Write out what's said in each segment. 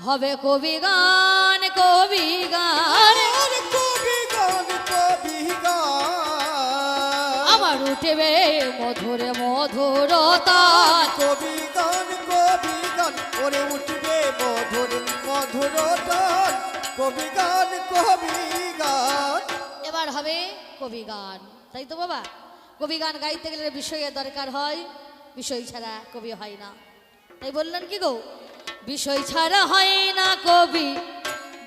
হবে কবি গান কবি গান। কবি গান কবি গান আমার উঠবে মধুরে মধুরতান কবি গান কবি গান ওরে উঠবে মধুর মধুর টান কবি গান কবি গান এবার হবে কবি গান। তাই তো বাবা? কবি গান গাইতে গেলে বিষয়ের দরকার হয়, বিষয় ছাড়া কবি হয় না। তাই বললেন কি গো? বিষয় ছাড়া হয় না কবি।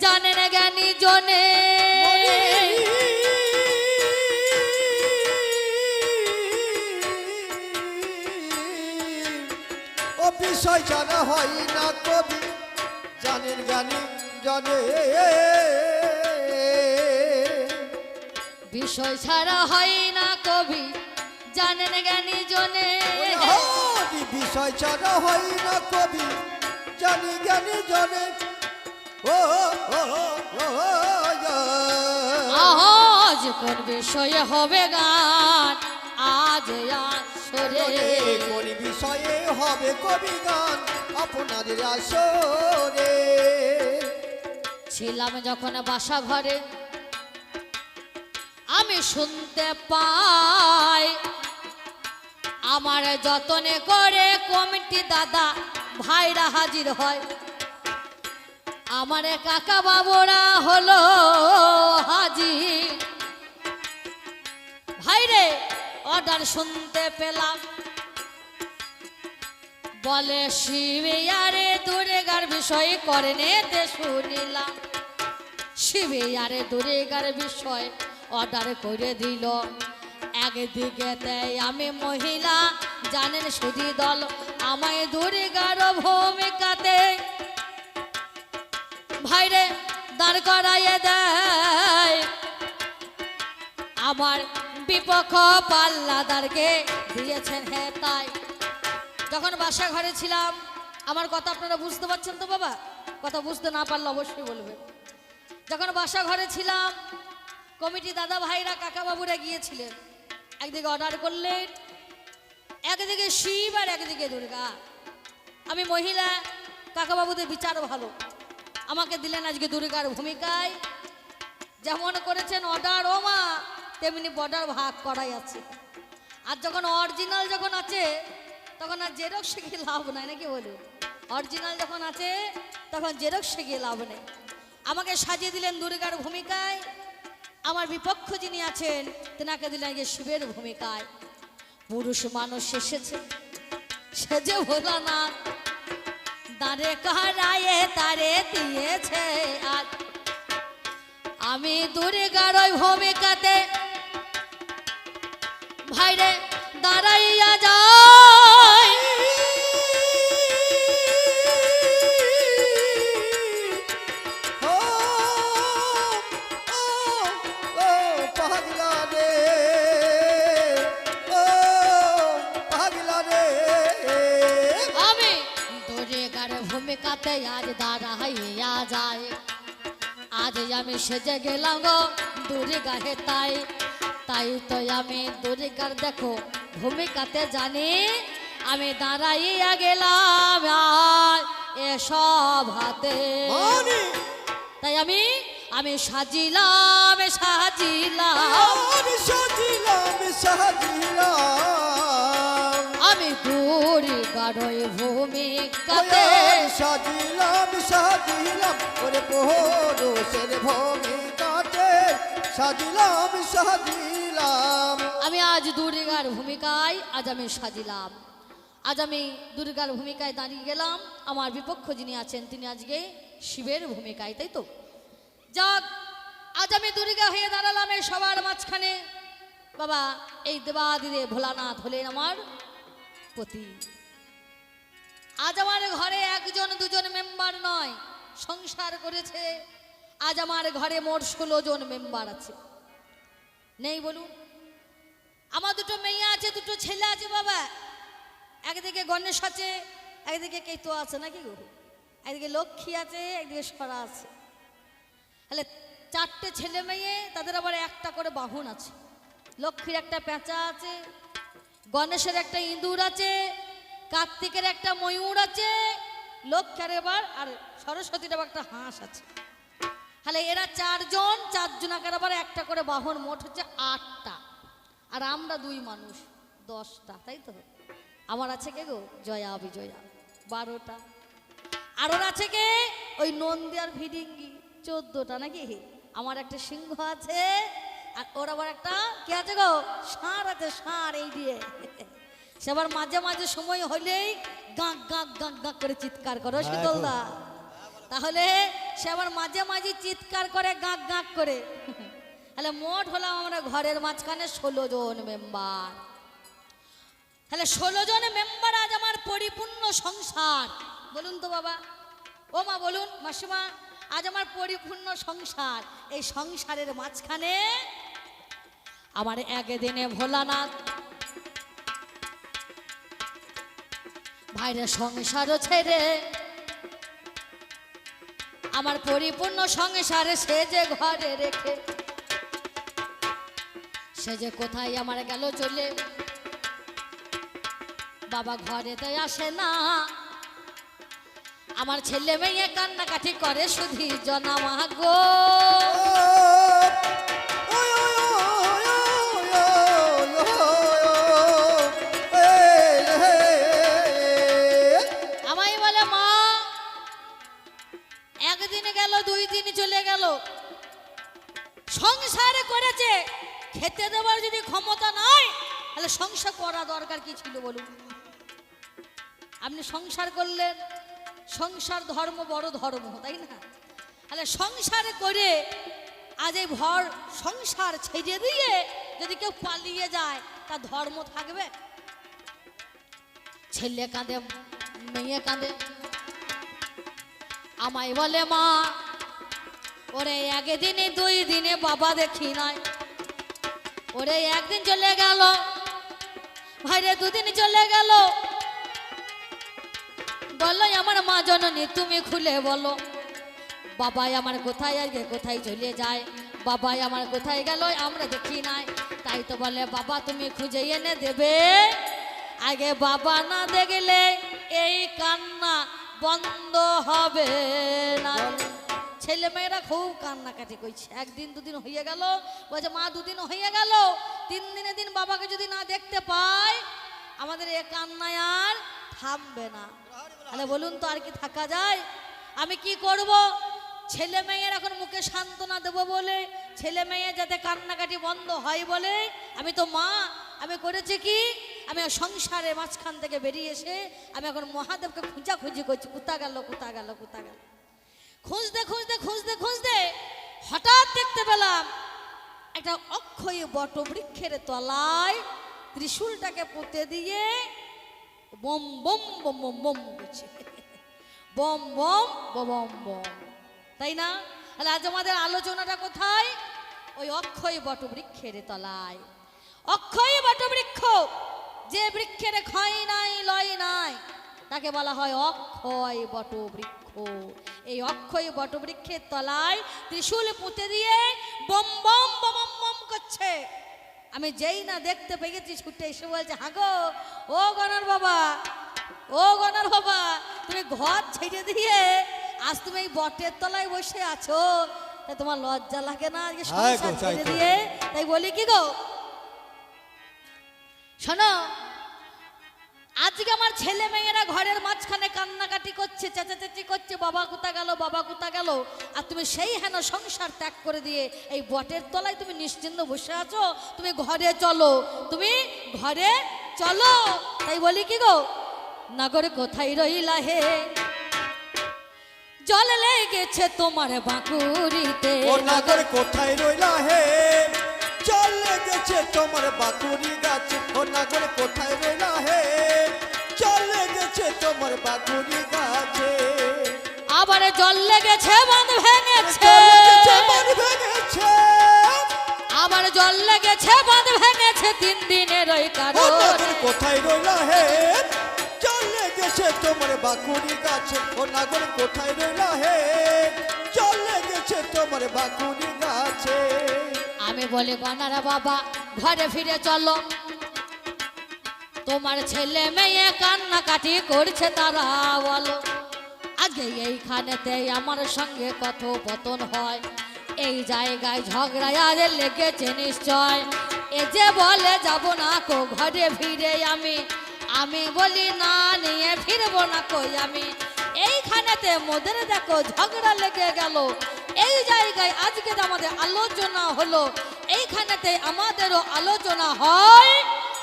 জানেন জ্ঞানী জনে। ও বিষয় জানা হয় না কবি। জানেন জ্ঞানী জনে। বিষয় ছাড়া হয় না কবি। জানেন জ্ঞানী জনে। বিষয় জানা হয় না কবি। জানি জনে। ও, ও, আজ কোন বিষয়ে হবে গান? আজ আসরে। কোন বিষয়ে হবে কবি গান? আপনাদের আসরে। ছিলাম যখন বাসা ঘরে আমি শুনতে পাই আমার যতনে করে কমিটি দাদা, ভাইরা হাজির হয়। আমার কাকা বাবুরা হলো হাজির ভাইরে অর্ডার শুনতে পেলাম। বলে শিবে আরে দুর্গার বিষয় করেনে তে শুনিলাম। শিবে আরে দুর্গার বিষয় অর্ডার করে দিল। একদিকে দেয়। আমি মহিলা, জানেন সুধি দল, আমায় দুর্গার ভূমিকাতে ভাইরে দাঁড় করাইয়ে দেয়। আমার বিপক্ষ পাল্লাদারকে দিয়েছেন হে তাই। যখন বাসা ঘরে ছিলাম, আমার কথা আপনারা বুঝতে পারছেন তো বাবা? কথা বুঝতে না পারলে অবশ্যই বলবেন। যখন বাসা ঘরে ছিলাম, কমিটি দাদা ভাইরা কাকা বাবুরা গিয়েছিলেন। একদিকে অর্ডার করলেন একদিকে শিব আর একদিকে দুর্গা। আমি মহিলা, কাকাবাবুদের বিচার ভালো। আমাকে দিলেন আজকে দুর্গার ভূমিকায়। যেমন করেছেন অর্ডার ও মা, তেমনি বর্ডার ভাগ করাই আছে। আর যখন অরিজিনাল যখন আছে, তখন আর জেরক্স শিখে লাভ নাই, নাকি বলুন? অরিজিনাল যখন আছে, তখন জেরক্স শিখে লাভ নেই। আমাকে সাজিয়ে দিলেন দুর্গার ভূমিকায়। আমার বিপক্ষ যিনি আছেন, তেনাকে দিলেন যে শিবের ভূমিকায়। পুরুষ মানুষ এসেছে সে যে না। দাঁড়ে কারায়ে তারে দিয়েছে আর। আমি দুর্গার ওই ভূমিকাতে ভাইরে দাঁড়াইয়া যাই ভূমিকাতে আজ দাঁড়াইয়া যাই আজ আমি সেজে গেলাম গো দুর্গা হে তাই। তাই তো আমি দুর্গার দেখো ভূমিকাতে জানি। আমি দাঁড়াইয়া গেলাম এসব হাতে। তাই আমি আমি সাজিলাম সাজিলাম। সাজিলাম, সাজিলাম। আমি দুর্গার ওই ভূমিকাতে আমি সাজিলাম, সাজিলাম, ওরে পুরুষের ভূমিকাতে সাজিলাম, সাজিলাম। আমি আজ দুর্গার ভূমিকায় আজ আমি সাজিলাম। আজ আমি দুর্গার ভূমিকায় দাঁড়িয়ে গেলাম। আমার বিপক্ষ যিনি আছেন তিনি আজকে শিবের ভূমিকায় তাই তো? যাক আজ আমি দুর্গা হয়ে দাঁড়ালাম সবার মাঝখানে। বাবা এই দেবাদিদে ভোলানাথ হলেন আমার পতি আজ আমার ঘরে একজন, দুজন মেম্বার নয়, সংসার করেছে। আজ আমার ঘরে মোট ষোলো জন মেম্বার আছে। নেই বলুন, আমার দুটো মেয়ে আছে, দুটো ছেলে আছে বাবা। একদিকে গণেশ আছে, একদিকে কেতু আছে, নাকি গো? একদিকে লক্ষ্মী আছে, একদিকে সরা আছে। তাহলে চারটে ছেলে মেয়ে, তাদের আবার একটা করে বাহন আছে। লক্ষ্মীর একটা পেঁচা আছে গণেশের একটা ইঁদুর আছে, কার্তিকের একটা ময়ূর আছে লক্ষ্যের এবার আর সরস্বতীর আবার একটা হাঁস আছে। তাহলে এরা চারজন চারজনাকার আবার একটা করে বাহন, মোট হচ্ছে আটটা। আর আমরা দুই মানুষ, দশটা, তাই তো? আমার আছে কে গো? জয়া, বিজয়া, বারোটা। আর ওর আছে কে? ওই নন্দী আর ভিডিঙ্গি, চোদ্দটা নাকি? আমার একটা সিংহ আছে আর ওর আবার একটা কি আছে গো? ষাঁড় আছে ষাঁড় এই দিয়ে। সে আবার মাঝে মাঝে সময় হলেই গাঁক গাঁক গাঁক গাঁক করে চিৎকার করো শীতলদা তাহলে সে আবার মাঝে মাঝে চিৎকার করে গাঁক গাঁক করে। তাহলে মোট হলাম আমরা ঘরের মাঝখানে ষোলো জন মেম্বার। তাহলে ষোলো জন মেম্বার আজ আমার পরিপূর্ণ সংসার। বলুন তো বাবা। ও মা বলুন মাসিমা আজ আমার পরিপূর্ণ সংসার। এই সংসারের মাঝখানে আমার একদিনে ভোলানাথ। ভাইরে সংসারও ছেড়ে, আমার পরিপূর্ণ সংসারে সে যে ঘরে রেখে, সে যে কোথায় আমার গেল চলে। বাবা ঘরে ঘরেতে আসে না, আমার ছেলে মেয়ে কান্নাকাটি করে, শুধু জনামা গো। চলে গেল। সংসারে করেছে, খেতে দেওয়ার যদি ক্ষমতা নাই, তাহলে সংসার করা দরকার কি ছিল বলুন? আপনি সংসার করলেন, সংসার ধর্ম বড় ধর্ম, তাই না? তাহলে সংসার করে আজ এই ভর সংসার ছেড়ে দিয়ে যদি কেউ পালিয়ে যায় তা ধর্ম থাকবে? ছেলে কাঁদে, মেয়ে কাঁদে। আমায় বলে, মা ওরে একদিনে, দুই দিনে বাবা দেখি নাই। ওরে একদিন চলে গেল। ভাইরে দুদিন চলে গেল। বলো আমার মা জননী, তুমি খুলে বলো। বাবাই আমার কোথায় আজকে, কোথায় চলে যায়? বাবাই আমার কোথায় গেল, আমরা দেখি নাই। তাই তো বলে, বাবা, তুমি খুঁজে এনে দেবে। আগে বাবা না দেখলে এই কান্না বন্ধ হবে না। ছেলে মেয়েরা খুব কান্নাকাটি করছে। একদিন দুদিন হয়ে গেল বলছে মা দুদিন হয়ে গেল, তিন দিনে দিন বাবাকে যদি না দেখতে পাই আমাদের এ কান্নায় আর থামবে না। তাহলে বলুন তো, আর কি থাকা যায়? আমি কি করব? ছেলে মেয়ের এখন মুখে সান্ত্বনা দেবো বলে, ছেলে মেয়ে যাতে কান্নাকাটি বন্ধ হয় বলে, আমি তো মা, আমি করেছি কি? আমি সংসারে মাঝখান থেকে বেরিয়ে এসে, আমি এখন মহাদেবকে খুঁজাখুঁজি করছি। কোথা গেল কোথা গেল কোথা গেল? খুঁজতে খুঁজতে খুঁজতে খুঁজতে হঠাৎ দেখতে পেলাম একটা অক্ষয় বটবৃক্ষের তলায় ত্রিশূলটাকে পুঁতে দিয়ে বম বম বম বম বম করছে। বম বম বম বম তাই না? তাহলে আজ আমাদের আলোচনাটা কোথায়? ওই অক্ষয় বটবৃক্ষের তলায়। অক্ষয় বটবৃক্ষ যে বৃক্ষের ক্ষয় নাই, লয় নাই, তাকে বলা হয় অক্ষয় বটবৃক্ষ। এই অক্ষয় বটবৃক্ষের তলায় ত্রিশূল পুঁতে দিয়ে বম বম বম বম করছে। আমি যেই না দেখতে পেয়েছি ছুটে এসে বলছে হাগো ও গণর বাবা ও গণর বাবা তুমি ঘর ছেড়ে দিয়ে আজ তুমি এই বটের তলায় বসে আছো। তা তোমার লজ্জা লাগে না আজকে হ্যাঁ সংসার ছেড়ে দিয়ে? তাই বলি কি গো? শোনো আজকে আমার ছেলে মেয়েরা ঘরের মাঝখানে কান্নাকাটি করছে, চেঁচাচেঁচি করছে, বাবা কোথা গেল, বাবা কোথা গেল? আর তুমি সেই হেন সংসার ত্যাগ করে দিয়ে এই বটের তলায় তুমি নিশ্চিন্ত বসে আছো? তুমি ঘরে চলো, তুমি ঘরে চলো। তাই বলি কি গো? নগরে কোথায় রইলা হে? জল লেগেছে তোমার বাঁকুড়িতে। নাগর কোথায় রইলা হে? গেছে তোমার বাকুরি গাছ। ও নাগর কোথায় রইলা হে? চলে গেছে তোমার বাকুরি গাছে। আবার জল লেগেছে বাঁধ ভেঙেছে। আবার জল লেগেছে বাঁধ ভেঙেছে তিন দিনের ওই কারণ। কোথায় রইলা হে? চলে গেছে তোমার বাকুরি গাছ। ও নাগর কোথায় রইলা হে? চলে গেছে তোমার বাকুরি গাছে। আমি বলি গনারা বাবা, ঘরে ফিরে চলো। তোমার ছেলে মেয়ে কান্নাকাটি করছে তারা বলো। আজকে এইখানেতে আমার সঙ্গে কথোপতন হয়। এই জায়গায় ঝগড়া আজ লেগেছে নিশ্চয়। এ যে বলে, যাব না কো ঘরে ফিরে আমি। আমি বলি, না, নিয়ে ফিরবো না কই আমি? এইখানেতে মোদের দেখো ঝগড়া লেগে গেল। এই জায়গায় আজকে তো আমাদের আলোচনা হলো এইখানেতে আমাদেরও আলোচনা হয়।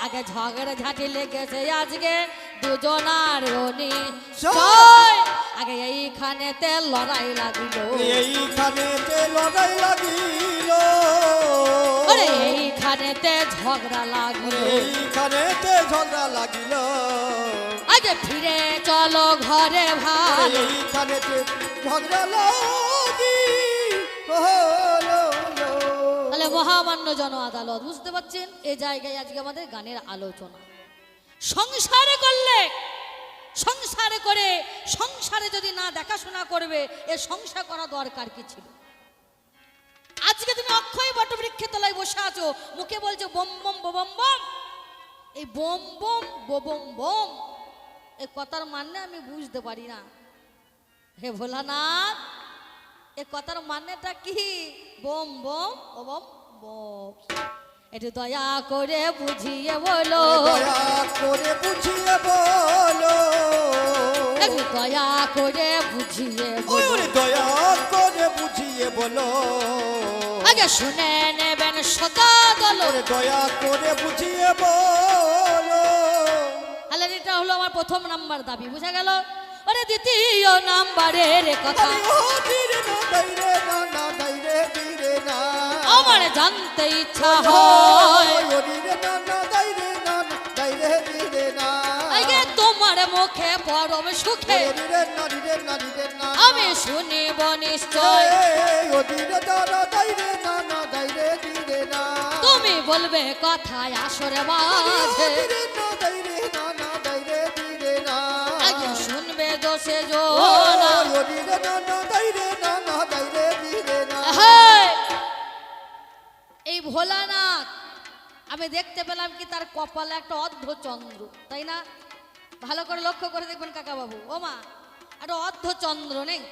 আগে ঝগড়া ঝাঁটি লেগেছে আজকে দুজনার নিশ্চয় আগে এইখানেতে লড়াই লাগিল। এইখানে লড়াই লাগিল। আরে এইখানেতে ঝগড়া লাগিল। এইখানে ঝগড়া লাগিল। আগে ফিরে চলো ঘরে ভালো এইখানে ঝগড়া লাগি হলো তাহলে মহামান্য জন আদালত বুঝতে পারছেন? এই জায়গায় আজকে আমাদের গানের আলোচনা। সংসারে করলে সংসারে করে সংসারে যদি না দেখাশোনা করবে এ সংসার করা দরকার কি ছিল? আজকে তুমি অক্ষয় বটবৃক্ষের তলায় বসে আছো মুখে বলছো বোম বোম বোম বোম এই বোম বোম বোম বোম এই কথার মানে আমি বুঝতে পারি না। হে ভোলানাথ এ কথার মানেটা কি? বোম বোম ও বোম বোম। একটু দয়া করে বুঝিয়ে বলো। দয়া করে বুঝিয়ে বলো। একটু দয়া করে বুঝিয়ে বলো। ওরে দয়া করে বুঝিয়ে বলো। আগে শুনে নেবেন সদা দল। ওরে দয়া করে বুঝিয়ে বলো। তাহলে এটা হলো আমার প্রথম নাম্বার দাবি বুঝা গেল? ওরে দ্বিতীয় নাম্বারের কথা। আমার জানতে ইচ্ছা হয়। তোমার মুখে পরম সুখে। আমি শুনিব নিশ্চয়। তুমি বলবে কথায় আসরে মাঝে। দোষে জোনা! এই ভোলানাথ আমি দেখতে পেলাম কি তার কপালে একটা অর্ধ চন্দ্র তাই না? ভালো করে লক্ষ্য করে দেখবেন কাকা বাবু ও মা একটা অর্ধ চন্দ্র নেই।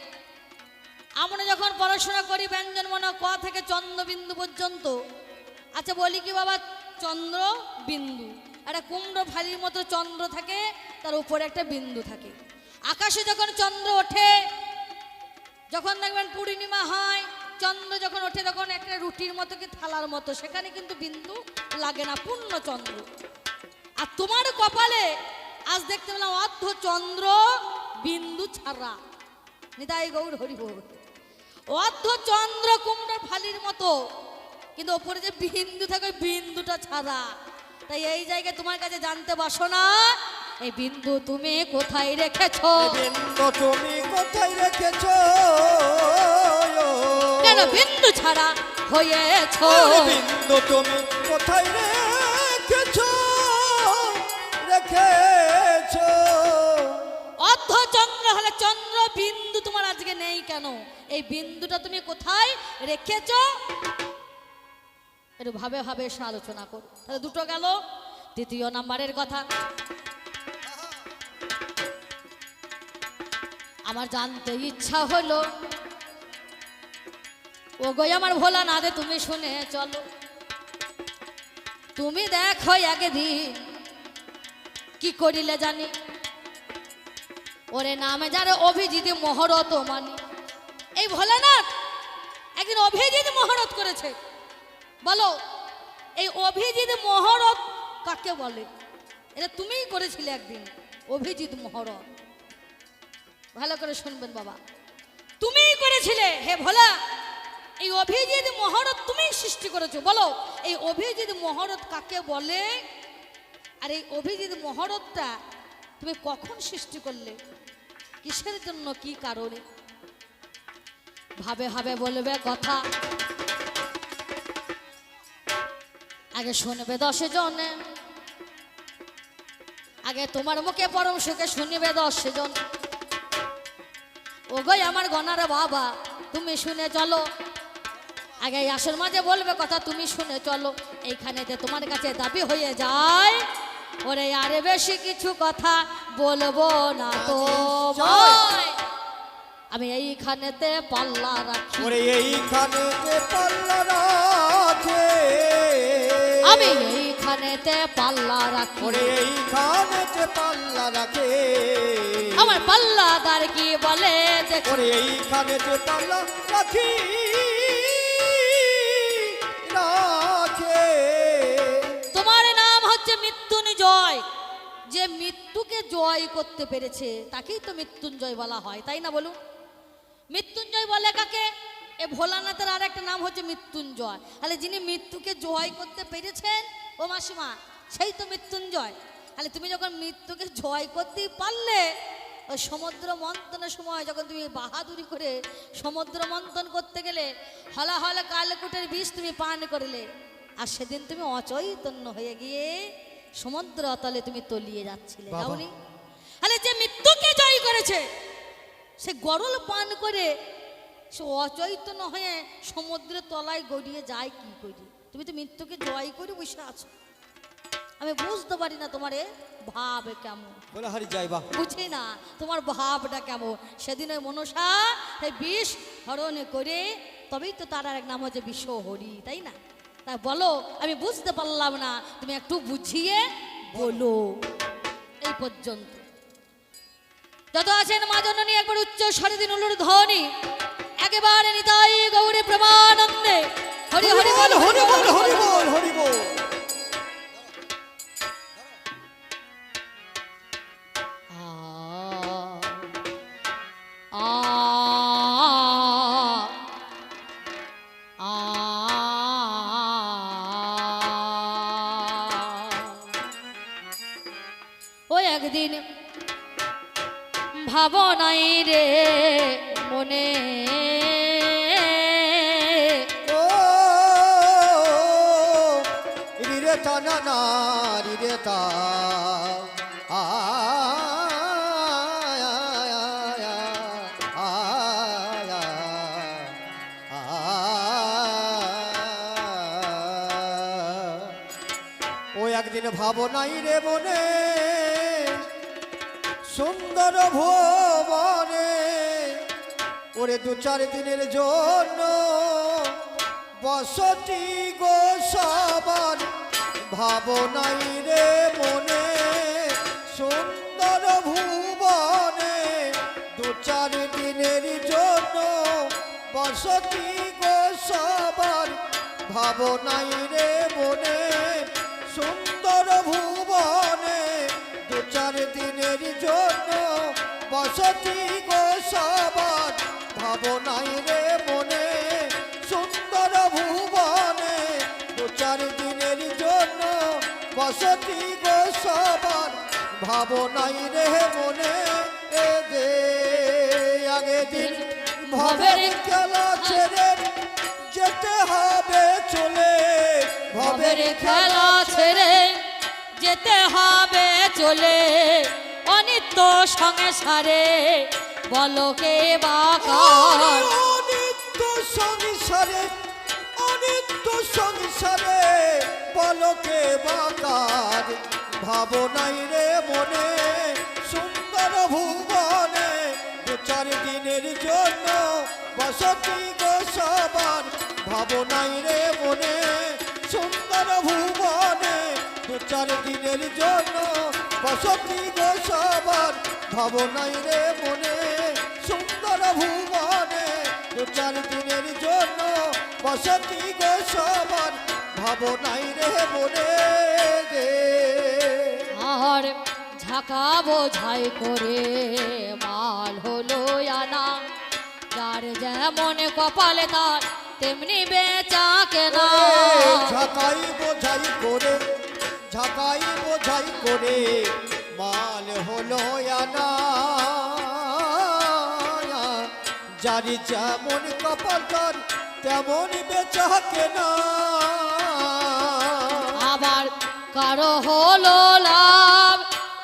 আমরা যখন পড়াশোনা করি ব্যঞ্জন মনে ক থেকে চন্দ্রবিন্দু পর্যন্ত। আচ্ছা বলি কি বাবা চন্দ্র বিন্দু একটা কুমড়ো ফালির মতো চন্দ্র থাকে তার উপরে একটা বিন্দু থাকে। আকাশে যখন চন্দ্র ওঠে, যখন দেখবেন পূর্ণিমা হয়, চন্দ্র যখন ওঠে তখন একটা রুটির মতো কি থালার মতো, সেখানে কিন্তু বিন্দু লাগে না, পূর্ণ চন্দ্র। আর তোমার কপালে আজ দেখতে পেলাম অর্ধ চন্দ্র, বিন্দু ছাড়া। নিতাই গৌর হরি বল। অর্ধ চন্দ্র কুমড়োর ফালির মতো, কিন্তু ওপরে যে বিন্দু থাকে বিন্দুটা ছাড়া। তাই এই জায়গায় তোমার কাছে জানতে বসো এই বিন্দু তুমি কোথায় রেখেছো? বিন্দু তুমি কোথায় রেখেছো? কেন বিন্দু ছাড়া হয়েছো? বিন্দু তুমি কোথায় রেখেছো? রেখেছো। অর্ধ চন্দ্র হলে চন্দ্র বিন্দু তোমার আজকে নেই কেন? এই বিন্দুটা তুমি কোথায় রেখেছো? একটু ভাবে ভাবে এসে আলোচনা করো। তাহলে দুটো গেল। তৃতীয় নাম্বারের কথা। আমার জানতে ইচ্ছা হলো। ও গো আমার ভোলা না দে তুমি শুনে চলো। তুমি দেখো একদিন কি করিলে জানি। ওরে নামে যারে অভিজিৎ মহরত মানে। এই ভোলানাথ, একদিন অভিজিৎ মহরত করেছে। বলো, এই অভিজিৎ মহরত কাকে বলে? এটা তুমিই করেছিলে একদিন, অভিজিৎ মহরত। ভালো করে শুনবেন বাবা। তুমিই করেছিলে, হে ভোলা। এই অভিজিৎ মহরত তুমিই সৃষ্টি করেছ, বলো। এই অভিজিৎ মহরত কাকে বলে? আর এই অভিজিৎ মহরতটা তুমি কখন সৃষ্টি করলে? কিসের জন্য, কি কারণে? ভাবে ভাবে বলবে কথা। আগে শুনবে দশে জনে আগে তোমার মুখে পরম সুখে শুনিবে দশে জন ও গই আমার গনার বাবা তুমি শুনে চলো। আগে এই আসর মাঝে বলবে কথা তুমি শুনে চলো। এইখানেতে তোমার কাছে দাবি হয়ে যায় ওরে আরে বেশি কিছু কথা বলব না তো। আমি এইখানেতে পাল্লা রাখি। ওরে এইখানে যে পাল্লা রাখে। আমি এইখানেতে পাল্লা রাখি। ওরে এইখানে যে পাল্লা রাখে। আমার পাল্লাদার কি বলে যে ওরে এইখানে যে পাল্লা রাখি রাখে। তোমার নাম হচ্ছে মৃত্যুঞ্জয়। যে মৃত্যুকে জয় করতে পেরেছে তাকেই তো মৃত্যুঞ্জয় বলা হয় তাই না বলুন? মৃত্যুঞ্জয় বলে কাকে? এ ভোলানাথের আর একটা নাম হচ্ছে মৃত্যুঞ্জয়। তাহলে যিনি মৃত্যুকে জয় করতে পেরেছেন ও মাসিমা সেই তো মৃত্যুঞ্জয়। তাহলে তুমি যখন মৃত্যুকে জয় করতেই পারলে ওই সমুদ্র মন্থনের সময় যখন তুমি বাহাদুরি করে সমুদ্র মন্থন করতে গেলে হলা হলা কালকুটের বিষ তুমি পান করলে আর সেদিন তুমি অচৈতন্য হয়ে গিয়ে সমুদ্র তলে তুমি তলিয়ে যাচ্ছিলে। যাওনি? তাহলে যে মৃত্যুকে জয় করেছে সে গরল পান করে সে অচৈতন্য হয়ে সমুদ্রের তলায় গড়িয়ে যায় কি করি? তুমি তো মৃত্যুকে জয় করে বসে আছো। আমি বুঝতে পারি না তোমারে ভাব কেমন। বুঝি না তোমার ভাবটা কেমন। সেদিন ওই মনসা সেই বিষ হরণ করে তবেই তো তার এক নাম হচ্ছে বিশ্ব হরি তাই না? তা বলো আমি বুঝতে পারলাম না তুমি একটু বুঝিয়ে বলো। এই পর্যন্ত। যত আছেন মা জননী একবার উচ্চ স্বরে দিন ধ্বনি। একেবারে নিতাই গৌরী প্রমানন্দে। হরি হরি বল হরি বল হরি বল হরি বল একদিন ভাবনাই রে মনে রিরে তা না না রিরে তা। ও একদিন ভাবনাই রে মনে, সুন্দর ভুবনে, ওরে দু চার দিনের জন্য বসতি গো সবার ভাবনাই রে মনে, সুন্দর ভুবনে দু চার দিনের জন্য বসতি গো সবার। ভাবনাই রে মনে, সুন্দর ভুবনে দু চার দিনের জন্য বসতি গো সবার। ভাবনাই রে মনে ভাবনাই রে মনে এ দে আগে দিন ভবের খেলা ছেড়ে যেতে হবে চলে। ভবের খেলা ছেড়ে যেতে হবে চলে। অনিত্য সংসারে বলো কে বাকার অনিত্য সংসারে অনিত্য সংসারে পলকে বাকার ভাবনাই রে মনে, সুন্দর ভুবনে দু চার দিনের জন্য বসতি গো সবার। ভাবনাই রে মনে, সুন্দর ভুবনে দু চার দিনের জন্য বসতি গো সবার। ভাবনাই রে মনে, সুন্দর ভুবনে দু চার দিনের জন্য বসতি গো সবার। ভাবনাই রে মনে রে। আর ঝাঁকা বোঝাই করে মাল হলো আনা। যার যেমন কপালে তার তেমনি বেচা কেনা। ঝাঁকাই বোঝাই করে ঝাঁকাই বোঝাই করে মাল হলো আনা। জানি যেমন কপাল তার তেমন বেচা কেনা। আবার কারও হলো লাভ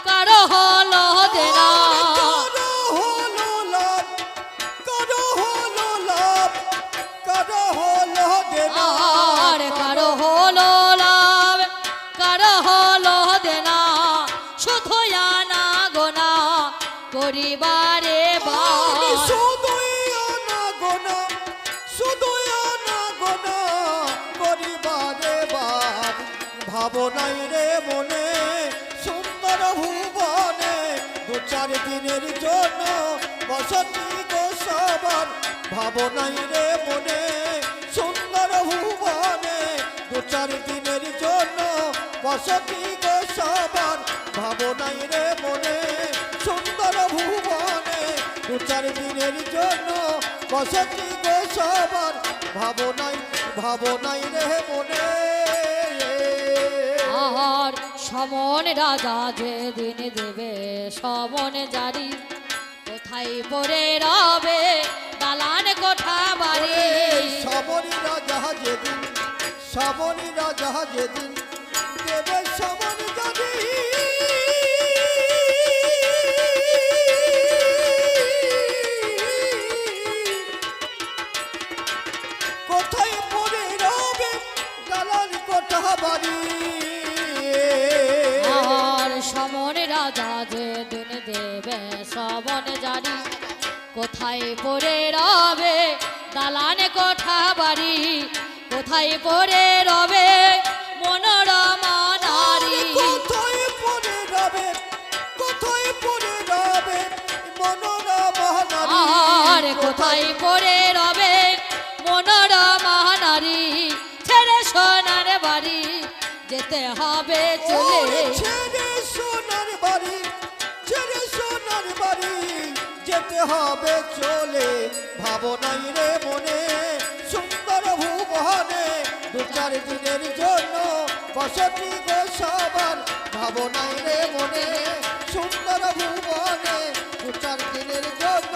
কারও হলো দেনা। কারও হলো নাই রে মনে, সুন্দর ভুবনে দু চার দিনের জন্য বসতি গো সবার ভাবনাই রে মনে, সুন্দর ভুবনে দু চার দিনের জন্য বসতি গো সবার ভাবনাই রে মনে, সুন্দর ভুবনে দু চার দিনের জন্য বসতি গো সবার ভাবনাই ভাবনাই রে মনে। আর সমন রাজা যেদিন দেবে, সমন জারি। কোথায় পরে রবে দালান কোঠা বাড়ি? সাবরী রাজা যেদিন সাবরী রাজা যেদিন দেবে, সমন রাজা যেদিন দেবে সমন জারি। কোথায় পড়ে রবে দালান কোঠা বাড়ি? কোথায় পড়ে রবে মনোরমা নারী? কোথায় পড়ে রবে কোথায় পড়ে রবে মনোরমা নারী? আর কোথায় পড়ে রবে মনোরমা নারী? ছেড়ে সোনার বাড়ি। যেতে হবে চলে। ছেড়ে সোনার বাড়ি, ছেড়ে সোনার বাড়ি, যেতে হবে চলে। ভাবনাই রে মনে সুন্দর ভুবনে, দু চার দিনের জন্য বসতি গো সবার। ভাবনাই রে মনে সুন্দর ভুবনে, দু চার দিনের জন্য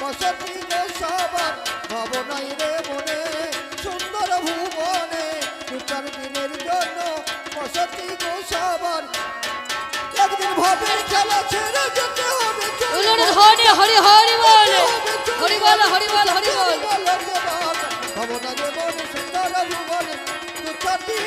বসতি গো সবার। ভাবনাই রে মনে ভাবে খেলা ছেড়ে যেতে হবে উলুর ধ্বনি হরি হরি বল। হরি বল হরি বল হরি বল। ভবনা যে বলে সুন্দর ভুবনে দু চারটি